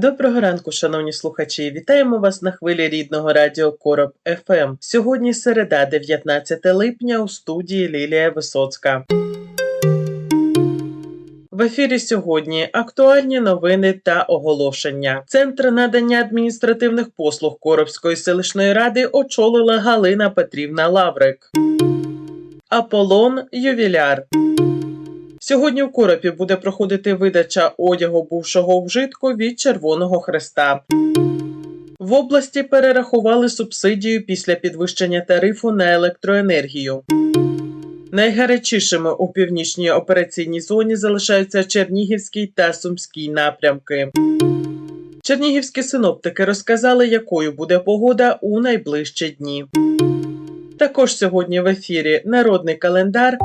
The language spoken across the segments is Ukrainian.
Доброго ранку, шановні слухачі. Вітаємо вас на хвилі рідного радіо Короб ФМ. Сьогодні середа, 19 липня, у студії Лілія Висоцька. В ефірі сьогодні актуальні новини та оголошення. Центр надання адміністративних послуг Коробської селищної ради очолила Галина Петрівна Лаврик. Аполлон Ювіляр. Сьогодні в Коропі буде проходити видача одягу бувшого вжитку від Червоного Хреста. В області перерахували субсидію після підвищення тарифу на електроенергію. Найгарячішими у північній операційній зоні залишаються Чернігівський та Сумський напрямки. Чернігівські синоптики розказали, якою буде погода у найближчі дні. Також сьогодні в ефірі народний календар.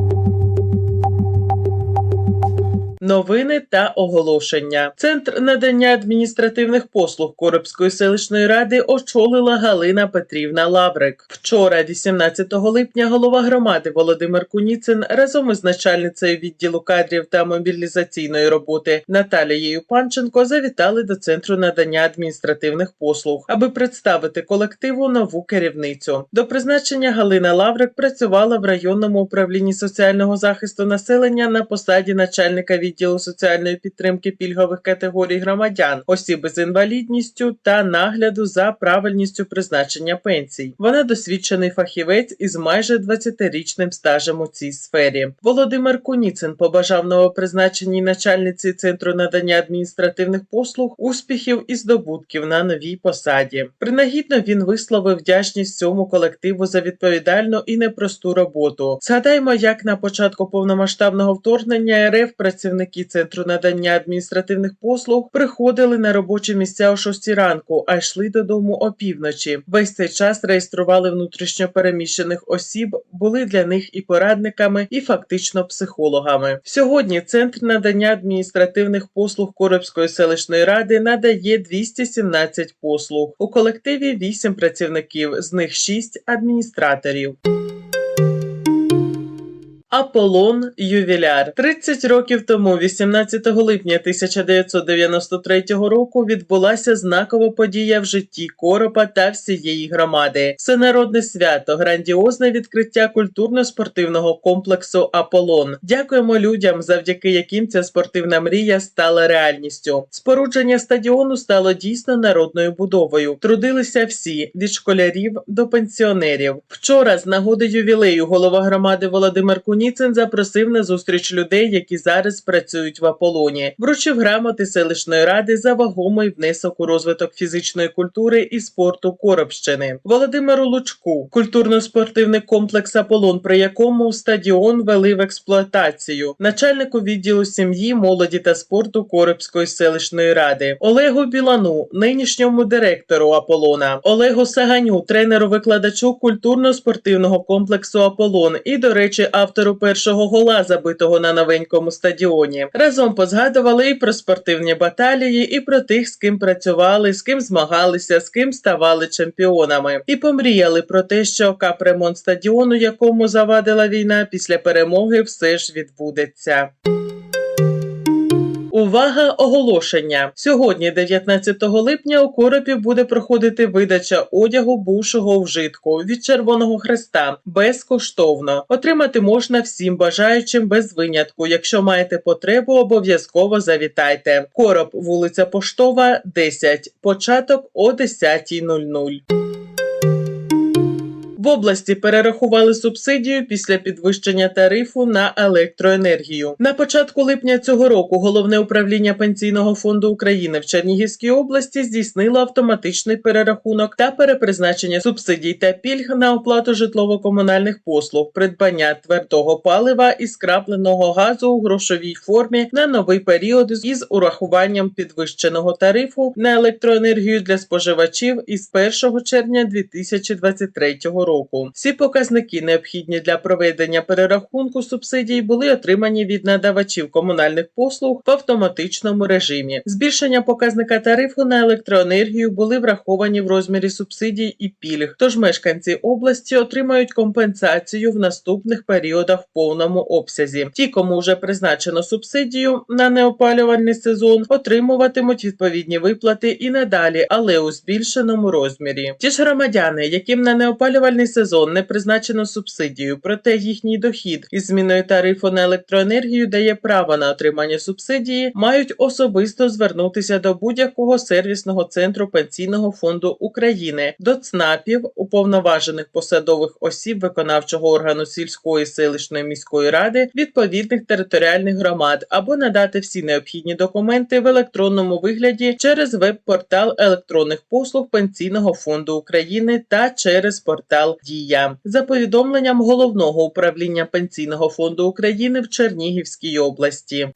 Новини та оголошення. Центр надання адміністративних послуг Коробської селищної ради очолила Галина Петрівна Лаврик. Вчора, 18 липня, голова громади Володимир Куніцин разом із начальницею відділу кадрів та мобілізаційної роботи Наталією Панченко завітали до центру надання адміністративних послуг, аби представити колективу нову керівницю. До призначення Галина Лаврик працювала в районному управлінні соціального захисту населення на посаді начальника відділу соціальної підтримки пільгових категорій громадян, осіб з інвалідністю та нагляду за правильністю призначення пенсій. Вона досвідчений фахівець із майже 20-річним стажем у цій сфері. Володимир Куніцин побажав новопризначеній начальниці центру надання адміністративних послуг успіхів і здобутків на новій посаді. Принагідно він висловив вдячність цьому колективу за відповідальну і непросту роботу. Згадаймо, як на початку повномасштабного вторгнення РФ працівники центру надання адміністративних послуг приходили на робочі місця о 6 ранку, а йшли додому опівночі. Весь цей час реєстрували внутрішньо переміщених осіб, були для них і порадниками, і фактично психологами. Сьогодні центр надання адміністративних послуг Коробської селищної ради надає 217 послуг. У колективі 8 працівників, з них 6 адміністраторів. Аполлон Ювіляр 30 років тому, 18 липня 1993 року, відбулася знакова подія в житті Коропа та всієї громади. Всенародне свято, грандіозне відкриття культурно-спортивного комплексу Аполлон. Дякуємо людям, завдяки яким ця спортивна мрія стала реальністю. Спорудження стадіону стало дійсно народною будовою. Трудилися всі від школярів до пенсіонерів. Вчора, з нагоди ювілею, голова громади Володимир Куніцин запросив на зустріч людей, які зараз працюють в Аполоні. Вручив грамоти селищної ради за вагомий внесок у розвиток фізичної культури і спорту Коробщини. Володимиру Лучку, культурно-спортивний комплекс Аполлон, при якому стадіон вели в експлуатацію, начальнику відділу сім'ї, молоді та спорту Коробської селищної ради, Олегу Білану, нинішньому директору Аполлона, Олегу Саганю, тренеру-викладачу культурно-спортивного комплексу Аполлон і, до речі, автору першого гола, забитого на новенькому стадіоні. Разом позгадували і про спортивні баталії, і про тих, з ким працювали, з ким змагалися, з ким ставали чемпіонами. І помріяли про те, що капремонт стадіону, якому завадила війна, після перемоги все ж відбудеться. Увага оголошення! Сьогодні, 19 липня, у Коропі буде проходити видача одягу бувшого вжитку від Червоного Хреста безкоштовно. Отримати можна всім бажаючим без винятку. Якщо маєте потребу, обов'язково завітайте. Короб, вулиця Поштова, 10. Початок о 10.00. В області перерахували субсидію після підвищення тарифу на електроенергію. На початку липня цього року головне управління пенсійного фонду України в Чернігівській області здійснило автоматичний перерахунок та перепризначення субсидій та пільг на оплату житлово-комунальних послуг, придбання твердого палива і скрапленого газу у грошовій формі на новий період із урахуванням підвищеного тарифу на електроенергію для споживачів із 1 червня 2023 року. Всі показники, необхідні для проведення перерахунку субсидій, були отримані від надавачів комунальних послуг в автоматичному режимі. Збільшення показника тарифу на електроенергію були враховані в розмірі субсидій і пільг. Тож мешканці області отримають компенсацію в наступних періодах в повному обсязі. Ті, кому вже призначено субсидію на неопалювальний сезон, отримуватимуть відповідні виплати і надалі, але у збільшеному розмірі. Ті ж громадяни, яким на неопалювальний сезон не призначено субсидію, проте їхній дохід із зміною тарифу на електроенергію дає право на отримання субсидії, мають особисто звернутися до будь-якого сервісного центру пенсійного фонду України, до ЦНАПів, уповноважених посадових осіб виконавчого органу сільської селищної міської ради відповідних територіальних громад або надати всі необхідні документи в електронному вигляді через веб-портал електронних послуг Пенсійного фонду України та через портал Дія за повідомленням головного управління Пенсійного фонду України в Чернігівській області.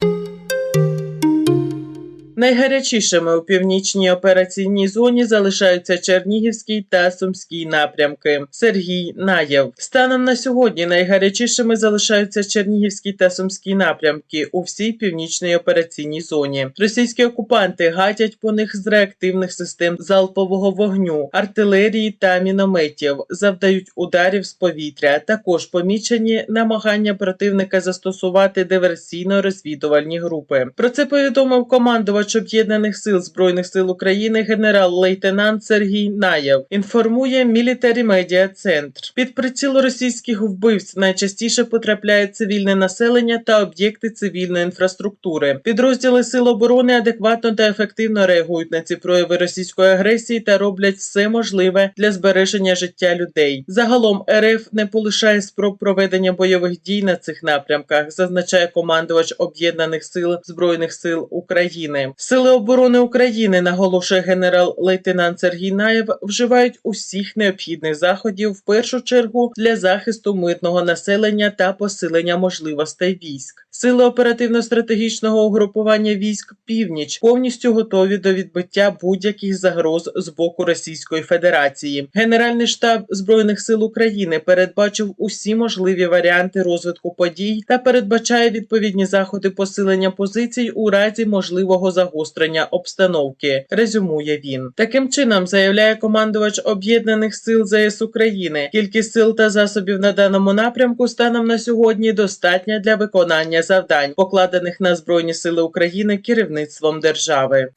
Найгарячішими у північній операційній зоні залишаються Чернігівський та Сумський напрямки. Сергій Наєв. Станом на сьогодні найгарячішими залишаються Чернігівський та Сумський напрямки у всій північній операційній зоні. Російські окупанти гатять по них з реактивних систем залпового вогню, артилерії та мінометів, завдають ударів з повітря. Також помічені намагання противника застосувати диверсійно-розвідувальні групи. Про це повідомив командувач об'єднаних сил збройних сил України генерал-лейтенант Сергій Наєв. Інформує Military Media Центр. Під приціл російських вбивць найчастіше потрапляє цивільне населення та об'єкти цивільної інфраструктури. Підрозділи сил оборони адекватно та ефективно реагують на ці прояви російської агресії та роблять все можливе для збереження життя людей. Загалом РФ не полишає спроб проведення бойових дій на цих напрямках, зазначає командувач об'єднаних сил збройних сил України. Сили оборони України, наголошує генерал-лейтенант Сергій Наєв, вживають усіх необхідних заходів в першу чергу для захисту мирного населення та посилення можливостей військ. Сили оперативно-стратегічного угрупування військ Північ повністю готові до відбиття будь-яких загроз з боку Російської Федерації. Генеральний штаб збройних сил України передбачив усі можливі варіанти розвитку подій та передбачає відповідні заходи посилення позицій у разі можливого загострення обстановки. Резюмує він. Таким чином заявляє командувач об'єднаних сил ЗС України. Кількість сил та засобів на даному напрямку станом на сьогодні достатня для виконання завдань, покладених на збройні сили України керівництвом держави.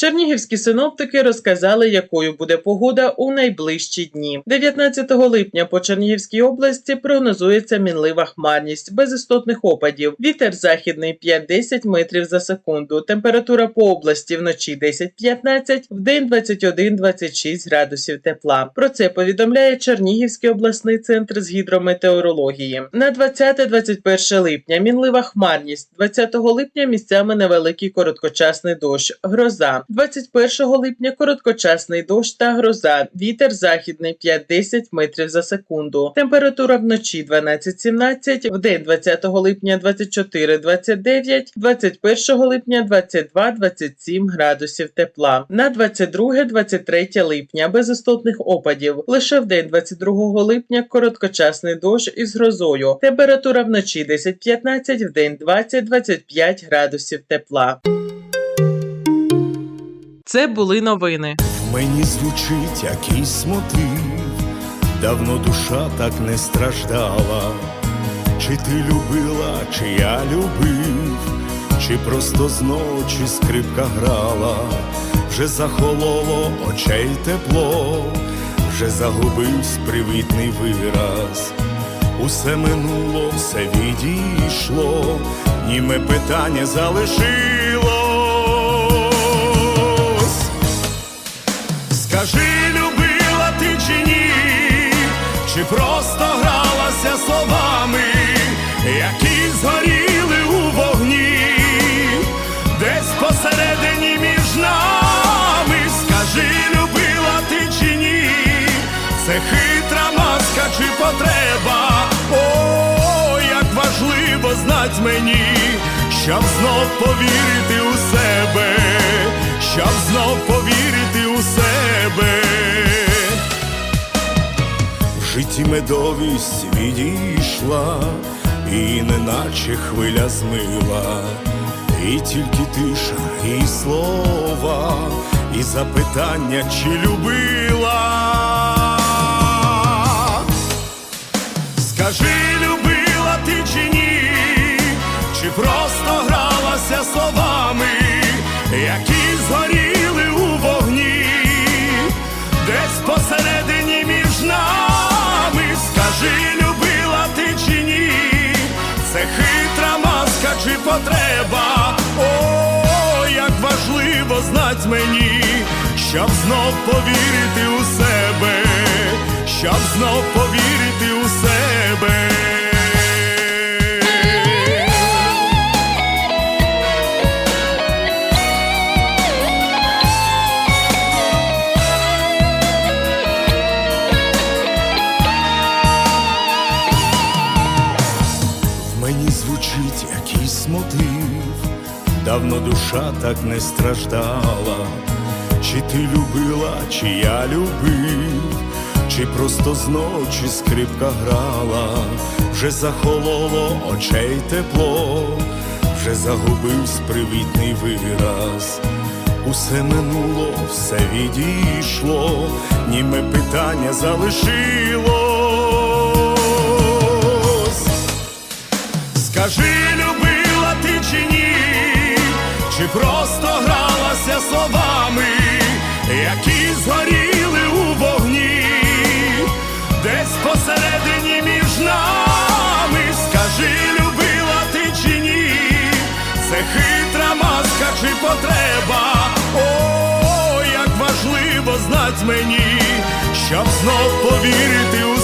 Чернігівські синоптики розказали, якою буде погода у найближчі дні. 19 липня по Чернігівській області прогнозується мінлива хмарність без істотних опадів. Вітер західний 5-10 метрів за секунду. Температура по області вночі 10-15, вдень 21-26 градусів тепла. Про це повідомляє Чернігівський обласний центр з гідрометеорології. На 20-21 липня мінлива хмарність. 20 липня місцями невеликий короткочасний дощ. Гроза. 21 липня короткочасний дощ та гроза. Вітер західний 5-10 метрів за секунду. Температура вночі 12-17, вдень 20 липня 24-29, 21 липня 22-27 градусів тепла. На 22-23 липня без істотних опадів. Лише вдень 22 липня короткочасний дощ із грозою. Температура вночі 10-15, вдень 20-25 градусів тепла. Це були новини. Мені звучить якийсь мотив, давно душа так не страждала. Чи ти любила, чи я любив, чи просто зночі скрипка грала, вже захололо очей тепло, вже загубився привітний вираз. Усе минуло, все відійшло, німе питання залишилось. Скажи, любила ти чи ні, чи просто гралася словами, які згоріли у вогні, десь посередині між нами, скажи, любила ти чи ні, це хитра маска чи потреба. О, як важливо знать мені, щоб знов повірити у себе, щоб знов повірити В медовість відійшла, і неначе хвиля змила, і тільки тиша, і слова, і запитання, чи любила. Скажи, любила ти чи ні, чи просто гралася словами, які згоріли скажи, любила ти чи ні, це хитра маска чи потреба. О, як важливо знать мені, щоб знов повірити у себе, щоб знов повірити у себе. Звучить якийсь мотив, давно душа так не страждала, чи ти любила, чи я любив, чи просто зночі скрипка грала, вже захололо очей тепло, вже загубився привітний вираз. Усе минуло, все відійшло, німе питання залишилось. Скажи, просто гралася словами, які згоріли у вогні, десь посередині між нами, скажи, любила ти чи ні, це хитра маска чи потреба. О, як важливо знать мені, щоб знов повірити у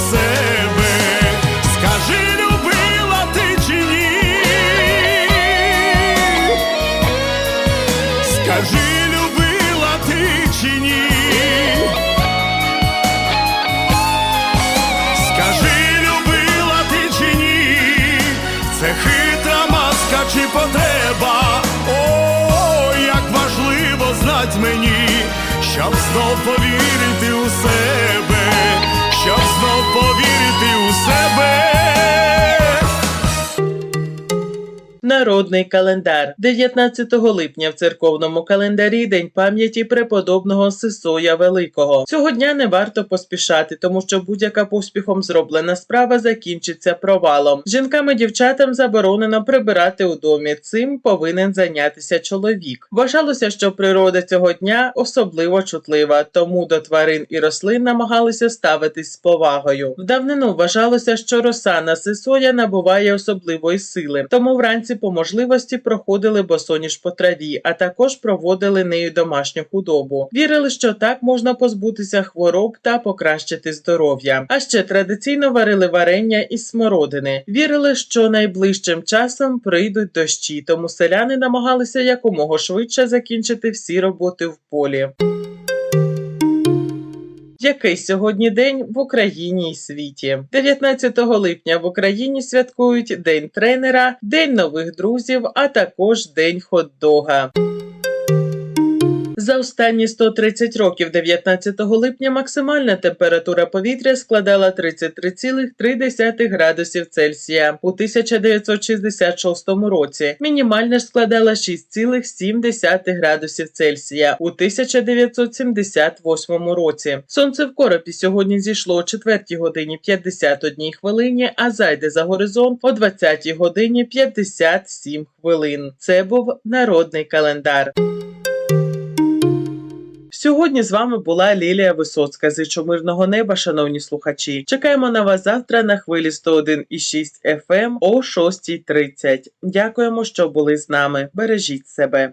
щоб знов Народний календар 19 липня в церковному календарі День пам'яті преподобного Сисоя Великого. Цього дня не варто поспішати, тому що будь-яка поспіхом зроблена справа закінчиться провалом. Жінкам і дівчатам заборонено прибирати у домі. Цим повинен зайнятися чоловік. Вважалося, що природа цього дня особливо чутлива, тому до тварин і рослин намагалися ставитись з повагою. В давнину вважалося, що роса на сисоя набуває особливої сили, тому вранці по можливості проходили босоніж по траві, а також проводили нею домашню худобу. Вірили, що так можна позбутися хвороб та покращити здоров'я. А ще традиційно варили варення із смородини. Вірили, що найближчим часом прийдуть дощі, тому селяни намагалися якомога швидше закінчити всі роботи в полі. Який сьогодні день в Україні і світі? 19 липня в Україні святкують День тренера, День нових друзів, а також День хот-дога. За останні 130 років 19 липня максимальна температура повітря складала 33,3 градусів Цельсія у 1966 році. Мінімальна ж складала 6,7 градусів Цельсія у 1978 році. Сонце в коропі сьогодні зійшло о 4 годині 51 хвилині, а зайде за горизонт о 20 годині 57 хвилин. Це був народний календар. Сьогодні з вами була Лілія Висоцька. з Чомирного неба, шановні слухачі. Чекаємо на вас завтра на хвилі 101,6 FM о 6.30. Дякуємо, що були з нами. Бережіть себе.